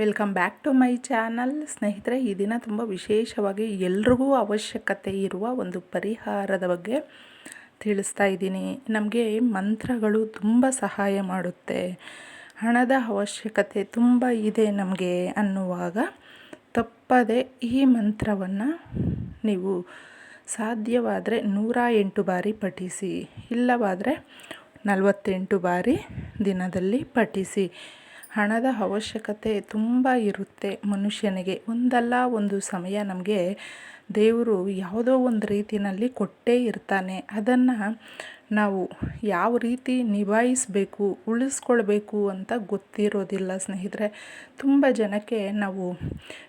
Welcome back to my channel. ಸ್ನೇಹಿತರೆ, ಈ ದಿನ ತುಂಬ ವಿಶೇಷವಾಗಿ ಎಲ್ರಿಗೂ ಅವಶ್ಯಕತೆ ಇರುವ ಒಂದು ಪರಿಹಾರದ ಬಗ್ಗೆ ತಿಳಿಸ್ತಾ ಇದ್ದೀನಿ. ನಮಗೆ ಮಂತ್ರಗಳು ತುಂಬ ಸಹಾಯ ಮಾಡುತ್ತೆ. ಹಣದ ಅವಶ್ಯಕತೆ ತುಂಬ ಇದೆ ನಮಗೆ ಅನ್ನುವಾಗ ತಪ್ಪದೆ ಈ ಮಂತ್ರವನ್ನು ನೀವು ಸಾಧ್ಯವಾದರೆ ನೂರ ಎಂಟು ಬಾರಿ ಪಠಿಸಿ, ಇಲ್ಲವಾದರೆ ನಲವತ್ತೆಂಟು ಬಾರಿ ದಿನದಲ್ಲಿ ಪಠಿಸಿ. ಹಣದ ಅವಶ್ಯಕತೆ ತುಂಬ ಇರುತ್ತೆ ಮನುಷ್ಯನಿಗೆ. ಒಂದಲ್ಲ ಒಂದು ಸಮಯ ನಮಗೆ ದೇವರು ಯಾವುದೋ ಒಂದು ರೀತಿಯಲ್ಲಿ ಕೊಟ್ಟೇ ಇರ್ತಾನೆ. ಅದನ್ನು ನಾವು ಯಾವ ರೀತಿ ನಿಭಾಯಿಸಬೇಕು, ಉಳಿಸ್ಕೊಳ್ಬೇಕು ಅಂತ ಗೊತ್ತಿರೋದಿಲ್ಲ ಸ್ನೇಹಿತರೆ. ತುಂಬ ಜನಕ್ಕೆ ನಾವು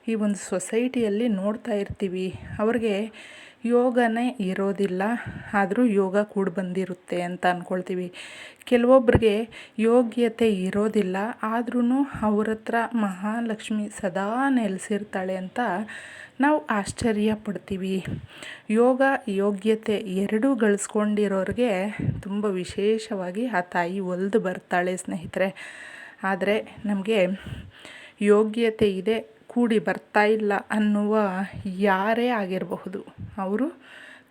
ಈ ಒಂದು ಸೊಸೈಟಿಯಲ್ಲಿ ನೋಡ್ತಾ ಇರ್ತೀವಿ. ಅವ್ರಿಗೆ ಯೋಗನೇ ಇರೋದಿಲ್ಲ, ಆದರೂ ಯೋಗ ಕೂಡ ಬಂದಿರುತ್ತೆ ಅಂತ ಅಂದ್ಕೊಳ್ತೀವಿ ಕೆಲವೊಬ್ಬರಿಗೆ ಯೋಗ್ಯತೆ ಇರೋದಿಲ್ಲ ಆದ್ರೂ ಅವ್ರ ಹತ್ರ ಮಹಾಲಕ್ಷ್ಮಿ ಸದಾ ನೆಲೆಸಿರ್ತಾಳೆ ಅಂತ ನಾವು ಆಶ್ಚರ್ಯ ಪಡ್ತೀವಿ. ಯೋಗ ಯೋಗ್ಯತೆ ಎರಡೂ ಗಳಿಸ್ಕೊಂಡಿರೋರಿಗೆ ತುಂಬ ವಿಶೇಷವಾಗಿ ಆ ತಾಯಿ ಒಲ್ದು ಬರ್ತಾಳೆ ಸ್ನೇಹಿತರೆ. ಆದರೆ ನಮಗೆ ಯೋಗ್ಯತೆ ಇದೆ ಕೂಡಿ ಬರ್ತಾ ಇಲ್ಲ ಅನ್ನುವ ಯಾರೇ ಆಗಿರಬಹುದು. ಅವರು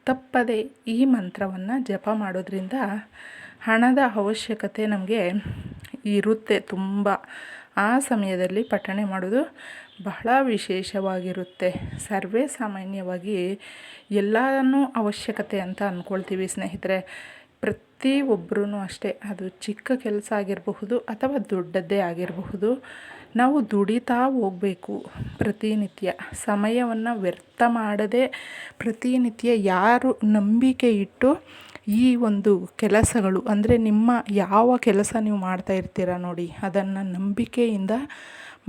ತಪ್ಪದೆ ಈ ಮಂತ್ರವನ್ನು ಜಪ ಮಾಡೋದ್ರಿಂದ ಹಣದ ಅವಶ್ಯಕತೆ ನಮಗೆ ಇರುತ್ತೆ ತುಂಬ. ಆ ಸಮಯದಲ್ಲಿ ಪಠಣೆ ಮಾಡೋದು ಬಹಳ ವಿಶೇಷವಾಗಿರುತ್ತೆ. ಸರ್ವೇ ಸಾಮಾನ್ಯವಾಗಿ ಎಲ್ಲನೂ ಅವಶ್ಯಕತೆ ಅಂತ ಅಂದ್ಕೊಳ್ತೀವಿ ಸ್ನೇಹಿತರೆ. ಪ್ರತಿ ಒಬ್ಬರೂ ಅಷ್ಟೇ. ಅದು ಚಿಕ್ಕ ಕೆಲಸ ಆಗಿರಬಹುದು ಅಥವಾ ದೊಡ್ಡದ್ದೇ ಆಗಿರಬಹುದು. ನಾವು ದುಡಿತಾ ಹೋಗಬೇಕು ಪ್ರತಿನಿತ್ಯ. ಸಮಯವನ್ನು ವ್ಯರ್ಥ ಮಾಡದೆ ಪ್ರತಿನಿತ್ಯ ಯಾರು ನಂಬಿಕೆ ಇಟ್ಟು ಈ ಒಂದು ಕೆಲಸಗಳು, ಅಂದರೆ ನಿಮ್ಮ ಯಾವ ಕೆಲಸ ನೀವು ಮಾಡ್ತಾ ಇರ್ತೀರ ನೋಡಿ, ಅದನ್ನು ನಂಬಿಕೆಯಿಂದ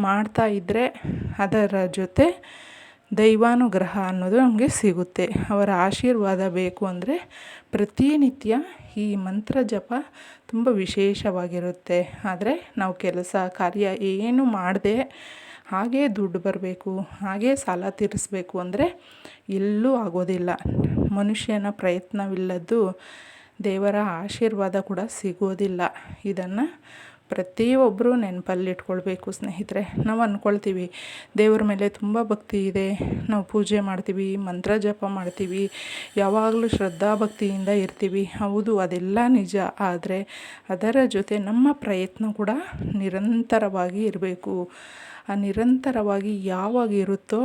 ಮಾಡ್ತಾ ಇದ್ದರೆ ಅದರ ಜೊತೆ ದೈವಾನುಗ್ರಹ ಅನ್ನೋದು ನಮಗೆ ಸಿಗುತ್ತೆ. ಅವರ ಆಶೀರ್ವಾದ ಬೇಕು ಅಂದರೆ ಪ್ರತಿನಿತ್ಯ ಈ ಮಂತ್ರ ಜಪ ತುಂಬ ವಿಶೇಷವಾಗಿರುತ್ತೆ. ಆದರೆ ನಾವು ಕೆಲಸ, ಕಾರ್ಯ ಏನು ಮಾಡದೆ ಹಾಗೇ ದುಡ್ಡು ಬರಬೇಕು, ಹಾಗೇ ಸಾಲ ತೀರಿಸಬೇಕು ಅಂದರೆ ಎಲ್ಲೂ ಆಗೋದಿಲ್ಲ. ಮನುಷ್ಯನ ಪ್ರಯತ್ನವಿಲ್ಲದ್ದು ದೇವರ ಆಶೀರ್ವಾದ ಕೂಡ ಸಿಗೋದಿಲ್ಲ. ಇದನ್ನು ಪ್ರತಿಯೊಬ್ಬರೂ ನೆನಪಲ್ಲಿಟ್ಕೊಳ್ಬೇಕು ಸ್ನೇಹಿತರೆ. ನಾವು ಅಂದ್ಕೊಳ್ತೀವಿ ದೇವ್ರ ಮೇಲೆ ತುಂಬ ಭಕ್ತಿ ಇದೆ. ನಾವು ಪೂಜೆ ಮಾಡ್ತೀವಿ, ಮಂತ್ರ ಜಪ ಮಾಡ್ತೀವಿ, ಯಾವಾಗಲೂ ಶ್ರದ್ಧಾ ಭಕ್ತಿಯಿಂದ ಇರ್ತೀವಿ. ಹೌದು, ಅದೆಲ್ಲ ನಿಜ. ಆದರೆ ಅದರ ಜೊತೆ ನಮ್ಮ ಪ್ರಯತ್ನ ಕೂಡ ನಿರಂತರವಾಗಿ ಇರಬೇಕು. ಆ ನಿರಂತರವಾಗಿ ಯಾವಾಗ ಇರುತ್ತೋ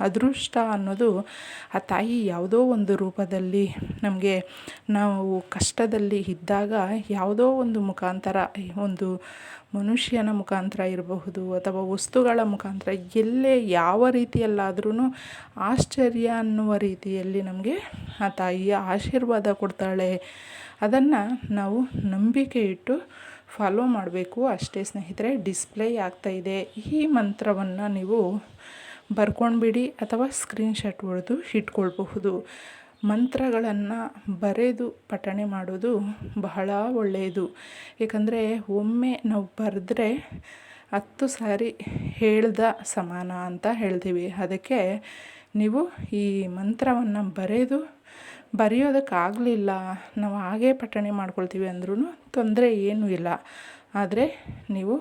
ಅದೃಷ್ಟ ಅನ್ನೋದು ಆ ತಾಯಿ ಯಾವುದೋ ಒಂದು ರೂಪದಲ್ಲಿ ನಮಗೆ ನಾವು ಕಷ್ಟದಲ್ಲಿ ಇದ್ದಾಗ ಯಾವುದೋ ಒಂದು ಮುಖಾಂತರ ಒಂದು ಮನುಷ್ಯನ ಮುಖಾಂತರ ಇರಬಹುದು ಅಥವಾ ವಸ್ತುಗಳ ಮುಖಾಂತರ, ಎಲ್ಲೇ ಯಾವ ರೀತಿಯಲ್ಲಾದ್ರೂ ಆಶ್ಚರ್ಯ ಅನ್ನುವ ರೀತಿಯಲ್ಲಿ ನಮಗೆ ಆ ತಾಯಿಯ ಆಶೀರ್ವಾದ ಕೊಡ್ತಾಳೆ. ಅದನ್ನು ನಾವು ನಂಬಿಕೆ ಇಟ್ಟು ಫಾಲೋ ಮಾಡಬೇಕು. ಅಷ್ಟೇ ಸ್ನೇಹಿತರೆ ಡಿಸ್ಪ್ಲೇ ಆಗ್ತಾಯಿದೆ ಈ ಮಂತ್ರವನ್ನು ನೀವು ಬರ್ಕೊಂಡ್ಬಿಡಿ ಅಥವಾ ಸ್ಕ್ರೀನ್ಶಾಟ್ ಹೊಡೆದು ಇಟ್ಕೊಳ್ಬಹುದು. ಮಂತ್ರಗಳನ್ನು ಬರೆದು ಪಠಣೆ ಮಾಡೋದು ಬಹಳ ಒಳ್ಳೆಯದು. ಏಕೆಂದರೆ ಒಮ್ಮೆ ನಾವು ಬರೆದ್ರೆ ಹತ್ತು ಸಾರಿ ಹೇಳ್ದ ಸಮಾನ ಅಂತ ಹೇಳ್ತೀವಿ. ಅದಕ್ಕೆ ನೀವು ಈ ಮಂತ್ರವನ್ನು ಬರೆದು ಬರೆಯೋದಕ್ಕಾಗಲಿಲ್ಲ, ನಾವು ಹಾಗೇ ಪಠಣೆ ಮಾಡ್ಕೊಳ್ತೀವಿ ಅಂದ್ರೂ ತೊಂದರೆ ಏನೂ ಇಲ್ಲ. ಆದರೆ ನೀವು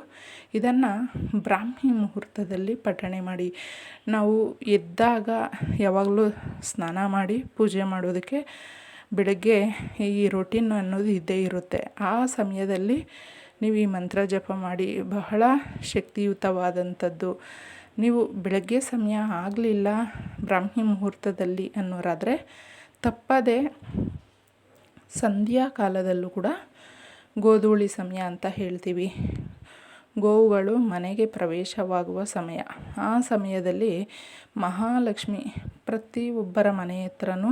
ಇದನ್ನು ಬ್ರಾಹ್ಮಿ ಮುಹೂರ್ತದಲ್ಲಿ ಪಠಣೆ ಮಾಡಿ. ನಾವು ಎದ್ದಾಗ ಯಾವಾಗಲೂ ಸ್ನಾನ ಮಾಡಿ ಪೂಜೆ ಮಾಡೋದಕ್ಕೆ ಬೆಳಗ್ಗೆ ಈ ರೊಟೀನ್ ಅನ್ನೋದು ಇದ್ದೇ ಇರುತ್ತೆ. ಆ ಸಮಯದಲ್ಲಿ ನೀವು ಈ ಮಂತ್ರ ಜಪ ಮಾಡಿ ಬಹಳ ಶಕ್ತಿಯುತವಾದಂಥದ್ದು. ನೀವು ಬೆಳಗ್ಗೆ ಸಮಯ ಆಗಲಿಲ್ಲ ಬ್ರಾಹ್ಮಿ ಮುಹೂರ್ತದಲ್ಲಿ ಅನ್ನೋರಾದರೆ ತಪ್ಪದೆ ಸಂಧ್ಯಾ ಕಾಲದಲ್ಲೂ ಕೂಡ ಗೋಧೂಳಿ ಸಮಯ ಅಂತ ಹೇಳ್ತೀವಿ. ಗೋವುಗಳು ಮನೆಗೆ ಪ್ರವೇಶವಾಗುವ ಸಮಯ. ಆ ಸಮಯದಲ್ಲಿ ಮಹಾಲಕ್ಷ್ಮಿ ಪ್ರತಿಯೊಬ್ಬರ ಮನೆ ಹತ್ರನೂ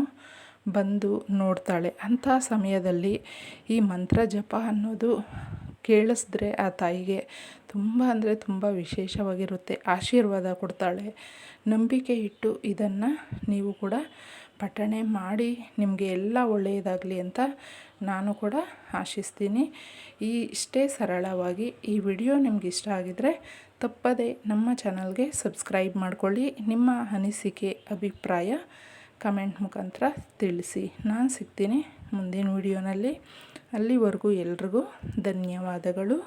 ಬಂದು ನೋಡ್ತಾಳೆ. ಅಂಥ ಸಮಯದಲ್ಲಿ ಈ ಮಂತ್ರ ಜಪ ಅನ್ನೋದು ಕೇಳಿಸಿದ್ರೆ ಆ ತಾಯಿಗೆ ತುಂಬ ಅಂದರೆ ತುಂಬ ವಿಶೇಷವಾಗಿರುತ್ತೆ. ಆಶೀರ್ವಾದ ಕೊಡ್ತಾಳೆ. ನಂಬಿಕೆ ಇಟ್ಟು ಇದನ್ನು ನೀವು ಕೂಡ ಪಠಣೆ ಮಾಡಿ ನಿಮಗೆ ಎಲ್ಲ ಒಳ್ಳೆಯದಾಗಲಿ ಅಂತ ನಾನು ಕೂಡ ಆಶಿಸ್ತೀನಿ. ಈ ಇಷ್ಟೇ ಸರಳವಾಗಿ ಈ ವಿಡಿಯೋ ನಿಮ್ಗೆ ಇಷ್ಟ ಆಗಿದರೆ ತಪ್ಪದೆ ನಮ್ಮ ಚಾನಲ್ಗೆ ಸಬ್ಸ್ಕ್ರೈಬ್ ಮಾಡ್ಕೊಳ್ಳಿ. ನಿಮ್ಮ ಅನಿಸಿಕೆ, ಅಭಿಪ್ರಾಯ ಕಮೆಂಟ್ ಮುಖಾಂತರ ತಿಳಿಸಿ. ನಾನು ಸಿಗ್ತೀನಿ ಮುಂದಿನ ವಿಡಿಯೋನಲ್ಲಿ. ಅಲ್ಲಿವರೆಗೂ ಎಲ್ರಿಗೂ ಧನ್ಯವಾದಗಳು.